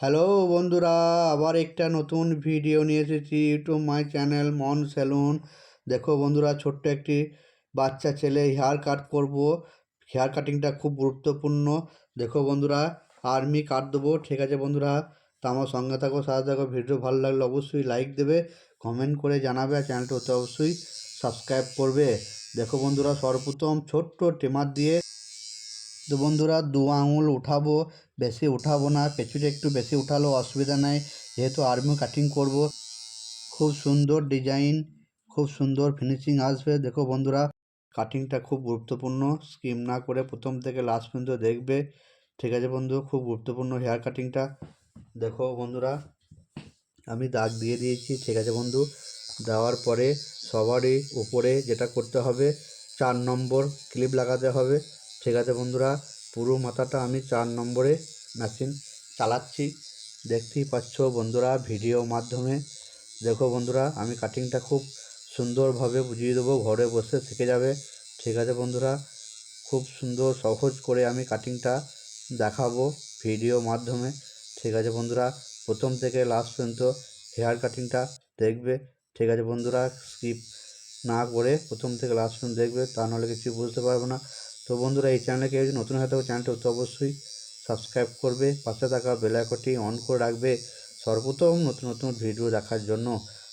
Hello বন্ধুরা, আবার একটা নতুন ভিডিও নিয়ে এসেছি YouTube my channel Mon salon. দেখো বন্ধুরা, ছোট্ট একটি বাচ্চা ছেলে হেয়ার কাট করব। হেয়ার কাটিংটা খুব গুরুত্বপূর্ণ। দেখো বন্ধুরা আর্মি কাট দেবো, ঠিক আছে বন্ধুরা? তা আমার সঙ্গে থাকো, সাথে থাকো ভিডিও ভালো লাগলে অবশ্যই লাইক দেবে কমেন্ট করে জানাবে আর চ্যানেলটা হতে অবশ্যই সাবস্ক্রাইব করবে। দেখো বন্ধুরা, সর্বপ্রথম ছোট্ট টেমার দিয়ে তো বন্ধুরা, দু আঙুল উঠাবো, বেশি উঠাবো না পেছনে একটু বেশি উঠালেও অসুবিধা নাই। যেহেতু আর্মি কাটিং করব, খুব সুন্দর ডিজাইন, খুব সুন্দর ফিনিশিং আসবে। দেখো বন্ধুরা, কাটিংটা খুব গুরুত্বপূর্ণ, স্কিম না করে প্রথম থেকে লাস্ট পর্যন্ত দেখবে। ঠিক আছে বন্ধু, খুব গুরুত্বপূর্ণ হেয়ার কাটিংটা। দেখো বন্ধুরা, আমি দাগ দিয়ে দিয়েছি, ঠিক আছে বন্ধু। দেওয়ার পরে সবারই উপরে যেটা করতে হবে, চার নম্বর ক্লিপ লাগাতে হবে। ঠিক আছে বন্ধুরা, পুরো মাথাটা আমি চার নম্বরে মেশিন চালাচ্ছি। দেখতেই পাচ্ছ বন্ধুরা ভিডিও মাধ্যমে। দেখো বন্ধুরা, আমি কাটিংটা খুব সুন্দরভাবে বুঝিয়ে দেবো, ঘরে বসে শিখে যাবে। ঠিক আছে বন্ধুরা, খুব সুন্দর, সহজ করে আমি কাটিংটা দেখাবো ভিডিও মাধ্যমে। ঠিক আছে বন্ধুরা, প্রথম থেকে লাস্ট পর্যন্ত হেয়ার কাটিংটা দেখবে। ঠিক আছে বন্ধুরা স্কিপ না করে প্রথম থেকে লাস্ট পর্যন্ত দেখবে, তা নাহলে কিছু বুঝতে পারবে না। তো বন্ধুরা, এই চ্যানেলে কেউ যদি নতুন হয়ে থাকো চ্যানেলটা অতি অবশ্যই সাবস্ক্রাইব করবে, পাশে থাকা বেল আইকনটি অন করে রাখবে, সর্বপ্রথম নতুন নতুন ভিডিও দেখার জন্য।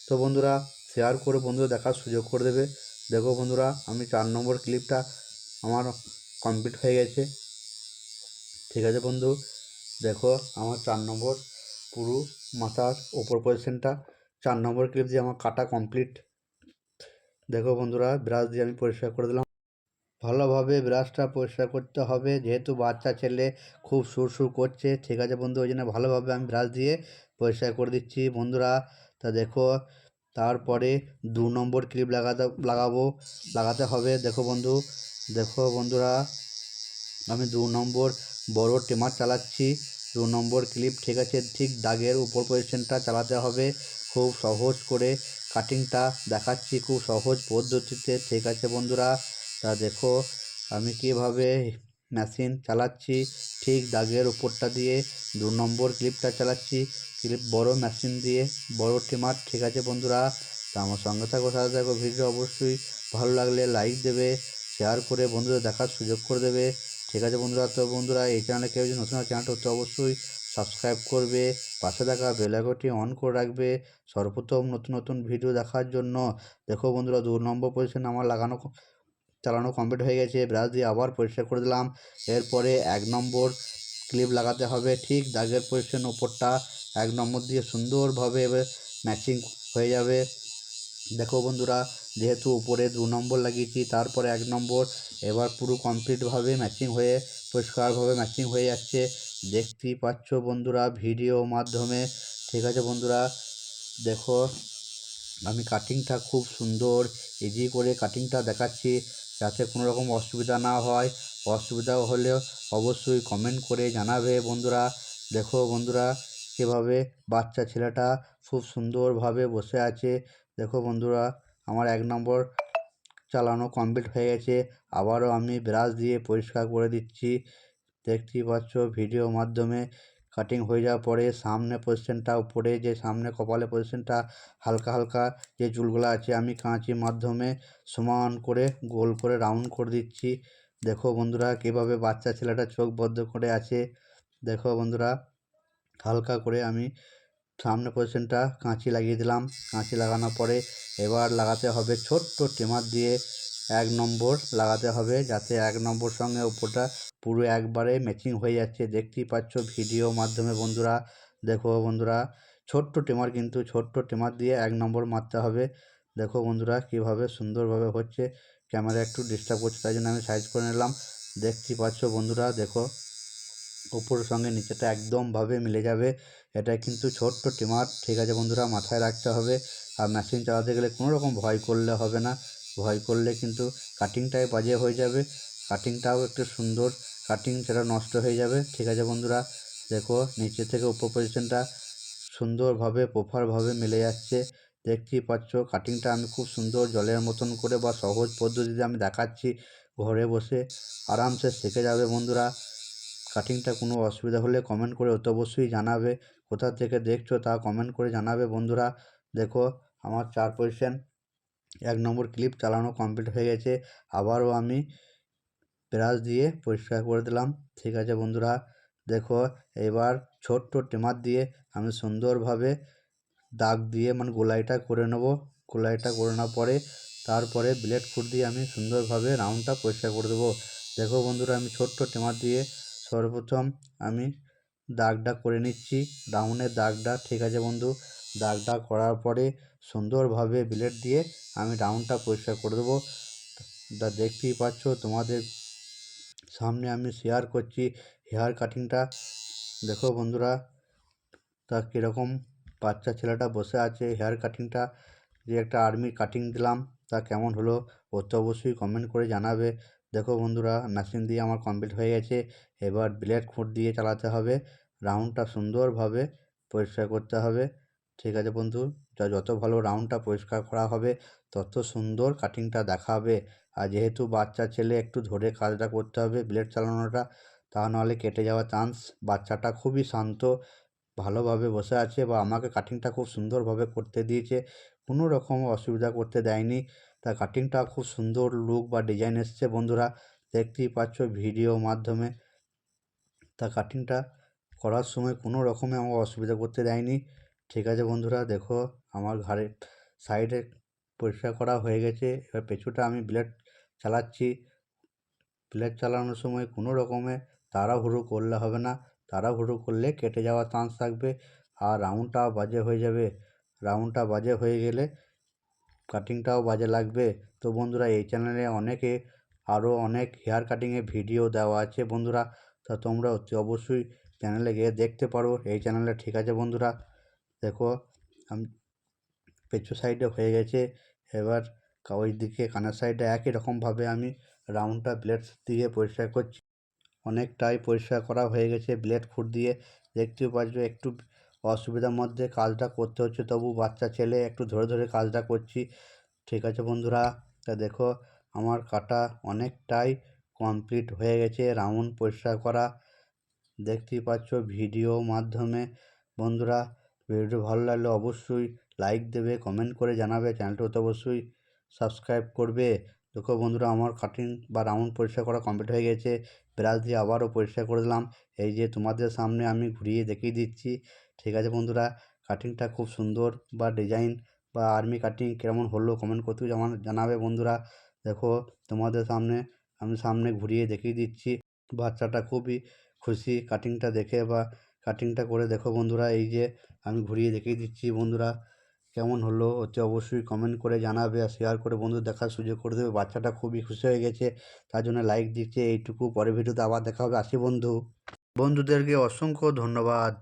তো বন্ধুরা শেয়ার করে বন্ধুরা দেখার সুযোগ করে দেবে। দেখো বন্ধুরা, আমি চার নম্বর ক্লিপটা আমার কমপ্লিট হয়ে গেছে। ঠিক আছে বন্ধু, দেখো আমার চার নম্বর পুরো মাথার ওপর পজিশনটা চার নম্বর ক্লিপ দিয়ে আমার কাটা কমপ্লিট দেখো বন্ধুরা ব্রাশ দিয়ে আমি পরিষ্কার করে দিলাম। ভালোভাবে ব্রাশটা পরিষ্কার করতে হবে। যেহেতু বাচ্চা ছেলে, খুব সুর সুর করছে। ঠিক আছে বন্ধু, ওই জন্য ভালোভাবে আমি ব্রাশ দিয়ে পরিষ্কার করে দিচ্ছি। বন্ধুরা, তা দেখো, তারপরে দু নম্বর ক্লিপ লাগাতে, লাগাবো। লাগাতে হবে। দেখো বন্ধু, দেখো বন্ধুরা, আমি দু নম্বর বড় টেমার চালাচ্ছি। দু নম্বর ক্লিপ ঠিক আছে, ঠিক দাগের উপর পজিশনটা চালাতে হবে। খুব সহজ করে কাটিংটা দেখাচ্ছি, খুব সহজ পদ্ধতিতে। ঠিক আছে বন্ধুরা তা দেখো, আমি কীভাবে মেশিন চালাচ্ছি? ঠিক দাগের উপরটা দিয়ে দু নম্বর ক্লিপটা চালাচ্ছি। ক্লিপ বড় মেশিন দিয়ে, বড় ট্রিমার ঠিক আছে বন্ধুরা? তা আমার সঙ্গে থাকো, সাথে থাকো। ভিডিও অবশ্যই ভালো লাগলে লাইক দেবে শেয়ার করে বন্ধুদের দেখার সুযোগ করে দেবে। ঠিক আছে বন্ধুরা? তো বন্ধুরা, এই চ্যানেলে কেউ যদি নতুন চ্যানেলটা হতে অবশ্যই সাবস্ক্রাইব করবে। পাশে থাকা বেলাইকনটি অন করে রাখবে। সর্বপ্রথম নতুন নতুন ভিডিও দেখার জন্য। দেখো বন্ধুরা, দু নম্বর পজিশন আমার লাগানো চালানো কমপ্লিট হয়ে গেছে। ব্রাশ দিয়ে আবার পরিষ্কার করে দিলাম। এরপরে এক নম্বর ক্লিপ লাগাতে হবে। ঠিক দাগের পজিশন ওপরটা এক নম্বর দিয়ে সুন্দরভাবে ম্যাচিং হয়ে যাবে। দেখো বন্ধুরা, যেহেতু উপরে দু নম্বর লাগিয়েছি, তারপরে এক নম্বর এবার পুরো কমপ্লিটভাবে ম্যাচিং হয়ে, পরিষ্কারভাবে ম্যাচিং হয়ে যাচ্ছে। দেখতেই পাচ্ছ বন্ধুরা ভিডিও মাধ্যমে। ঠিক আছে বন্ধুরা, দেখো, আমি কাটিংটা খুব সুন্দর ইজি করে কাটিংটা দেখাচ্ছি। যাতে কোনো রকম অসুবিধা না হয়। অসুবিধা হলে অবশ্যই কমেন্ট করে জানাবে বন্ধুরা। দেখো বন্ধুরা, কীভাবে বাচ্চা ছেলেটা খুব সুন্দরভাবে বসে আছে। দেখো বন্ধুরা, আমার এক নম্বর চালানো কমপ্লিট হয়ে গেছে। আবারও আমি ব্রাশ দিয়ে পরিষ্কার করে দিচ্ছি। দেখতেই পাচ্ছ ভিডিও মাধ্যমে কাটিং হয়ে যাওয়ার পরে সামনে পজিশনটা উপরে যে সামনে কপালে পজিশনটা হালকা হালকা যে চুলগুলো আছে, আমি কাঁচির মাধ্যমে সমান করে গোল করে রাউন্ড করে দিচ্ছি। দেখো বন্ধুরা কীভাবে বাচ্চা ছেলেটা চোখ বদ্ধ করে আছে। দেখো বন্ধুরা হালকা করে আমি সামনে পজিশনটা কাঁচি লাগিয়ে দিলাম। কাঁচি লাগানোর পরে এবার লাগাতে হবে ছোট্ট টেমার দিয়ে এক নম্বর লাগাতে হবে যাতে এক নম্বর সঙ্গে উপরটা পুরো একবারে ম্যাচিং হয়ে যাচ্ছে। দেখতেই পাচ্ছ ভিডিও মাধ্যমে বন্ধুরা। দেখো বন্ধুরা, ছোট্ট টেমার কিন্তু ছোট্ট টেমার দিয়ে এক নম্বর মারতে হবে। দেখো বন্ধুরা, কীভাবে সুন্দরভাবে হচ্ছে ক্যামেরা একটু ডিস্টার্ব করছে, তাই জন্য আমি সাইজ করে নিলাম। দেখতেই পাচ্ছ বন্ধুরা, দেখো উপরের সঙ্গে নিচেটা একদমভাবে মিলে যাবে। এটা কিন্তু ছোট্ট টিমার, ঠিক আছে বন্ধুরা, মাথায় রাখতে হবে। আর মেশিন চালাতে গেলে কোনো রকম ভয় করলে হবে না। ভয় করলে কিন্তু কাটিংটাই বাজে হয়ে যাবে। কাটিংটাও একটু সুন্দর কাটিং সেটা নষ্ট হয়ে যাবে। ঠিক আছে বন্ধুরা, দেখো নিচে থেকে উপর পজিশনটা সুন্দরভাবে প্রপারভাবে মিলে যাচ্ছে। দেখতেই পাচ্ছ কাটিংটা আমি খুব সুন্দর জলের মতন করে বা সহজ পদ্ধতিতে আমি দেখাচ্ছি ঘরে বসে। আরামসে শিখে যাবে বন্ধুরা। কাটিংটা কোনো অসুবিধা হলে কমেন্ট করে অত অবশ্যই জানাবে। কোথা থেকে দেখছ তা কমেন্ট করে জানাবে বন্ধুরা। দেখো আমার চার পজিশন এক নম্বর ক্লিপ চালানো কমপ্লিট হয়ে গেছে। আবারও আমি ব্রাশ দিয়ে পরিষ্কার করে দিলাম। ঠিক আছে বন্ধুরা, দেখো এবার ছোট্ট টেমার দিয়ে আমি সুন্দরভাবে দাগ দিয়ে মানে গোলাইটা করে নেব। গোলাইটা করে নেওয়ার পরে তারপরে ব্লেড ফুট দিয়ে আমি সুন্দরভাবে রাউন্ডটা পরিষ্কার করে দেবো। দেখো বন্ধুরা, আমি ছোট্ট টেমার দিয়ে সর্বপ্রথম আমি দাগটা করে নিচ্ছি। ডাউনের দাগটা, ঠিক আছে বন্ধু, দাগটা করার পরে সুন্দরভাবে ব্লেড দিয়ে আমি রাউন্ডটা পরিষ্কার করে দেবো। তা দেখতেই পাচ্ছ, তোমাদের সামনে আমি শেয়ার করছি হেয়ার কাটিংটা দেখো বন্ধুরা, তা কীরকম বাচ্চা ছেলেটা বসে আছে হেয়ার কাটিংটা যে একটা আর্মি কাটিং দিলাম, তা কেমন হলো? ও তো অবশ্যই কমেন্ট করে জানাবে। দেখো বন্ধুরা মেশিন দিয়ে আমার কমপ্লিট হয়ে গেছে। এবার ব্লেড খুঁট দিয়ে চালাতে হবে। রাউন্ডটা সুন্দরভাবে পরিষ্কার করতে হবে। ঠিক আছে বন্ধু? যা যত ভালো রাউন্ডটা পরিষ্কার করা হবে, তত সুন্দর কাটিংটা দেখাবে আর যেহেতু বাচ্চা ছেলে, একটু ধরে কাজটা করতে হবে ব্লেড চালানোটা, তা নাহলে কেটে যাওয়ার চান্স বাচ্চাটা খুবই শান্ত, ভালোভাবে বসে আছে বা আমাকে কাটিংটা খুব সুন্দরভাবে করতে দিয়েছে, কোনো রকম অসুবিধা করতে দেয়নি। তা কাটিংটা খুব সুন্দর লুক বা ডিজাইন এসছে বন্ধুরা, দেখতেই পাচ্ছ ভিডিও মাধ্যমে। তা কাটিংটা করার সময় কোনো রকমে আমাকে অসুবিধা করতে দেয়নি। ঠিক আছে বন্ধুরা, দেখো আমার ঘাড়ের সাইডে পরিষ্কার করা হয়ে গেছে। এবার পেছুটা আমি ব্লেড চালাচ্ছি। ব্লেড চালানোর সময় কোনো রকমে তাড়াহুড়ো করলে হবে না। তাড়াহুড়ো করলে কেটে যাওয়ার চান্স থাকবে আর রাউন্ডটাও বাজে হয়ে যাবে। রাউন্ডটা বাজে হয়ে গেলে কাটিংটাও বাজে লাগবে। তো বন্ধুরা, এই চ্যানেলে অনেকে আরও অনেক হেয়ার কাটিংয়ের ভিডিও দেওয়া আছে বন্ধুরা। তা তোমরা অতি অবশ্যই চ্যানেলে গিয়ে দেখতে পারো। এই চ্যানেলে ঠিক আছে বন্ধুরা। দেখো, আমি, পেছু সাইডে হয়ে গেছে। এবার ওই দিকে কানের সাইডে একই রকমভাবে আমি রাউন্ডটা ব্লেড দিয়ে পরিষ্কার করছি। অনেকটাই পরিষ্কার করা হয়ে গেছে ব্লেড ফুট দিয়ে। দেখতেও পাচ্ছ, একটু অসুবিধার মধ্যে কাজটা করতে হচ্ছে, তবু বাচ্চা ছেলে একটু ধরে ধরে কাজটা করছি। ঠিক আছে বন্ধুরা, তা দেখো, আমার কাটা অনেকটাই কমপ্লিট হয়ে গেছে রাউন্ড পরিষ্কার করা। দেখতেই পাচ্ছ ভিডিও মাধ্যমে। বন্ধুরা ভিডিও ভালো লাগলে অবশ্যই লাইক দেবে কমেন্ট করে জানাবে চ্যানেলটা তো অবশ্যই সাবস্ক্রাইব করবে। দেখো বন্ধুরা, আমার কাটিং বা রাউন্ড পরিষ্কার করা কমপ্লিট হয়ে গেছে। ব্রাশ দিয়ে আবারও পরিষ্কার করে দিলাম। এই যে তোমাদের সামনে আমি ঘুরিয়ে দেখিয়ে দিচ্ছি। ঠিক আছে বন্ধুরা কাটিংটা খুব সুন্দর বা ডিজাইন বা আর্মি কাটিং কেমন হলো কমেন্ট করতে যেমন জানাবে বন্ধুরা। দেখো তোমাদের সামনে, আমি সামনে ঘুরিয়ে দেখিয়ে দিচ্ছি। বাচ্চাটা খুবই খুশি কাটিংটা দেখে বা কাটিংটা করে দেখো বন্ধুরা, এই যে আমি ঘুরিয়ে দেখিয়ে দিচ্ছি বন্ধুরা, কেমন হলো হচ্ছে অবশ্যই কমেন্ট করে জানাবে আর শেয়ার করে বন্ধু দেখার সুযোগ করে দেবে। বাচ্চাটা খুবই খুশি হয়ে গেছে, তার জন্য লাইক দিচ্ছে, এইটুকু পরে ভিডিওতে আবার দেখা হবে। আসি বন্ধু। বন্ধুদেরকে অসংখ্য ধন্যবাদ।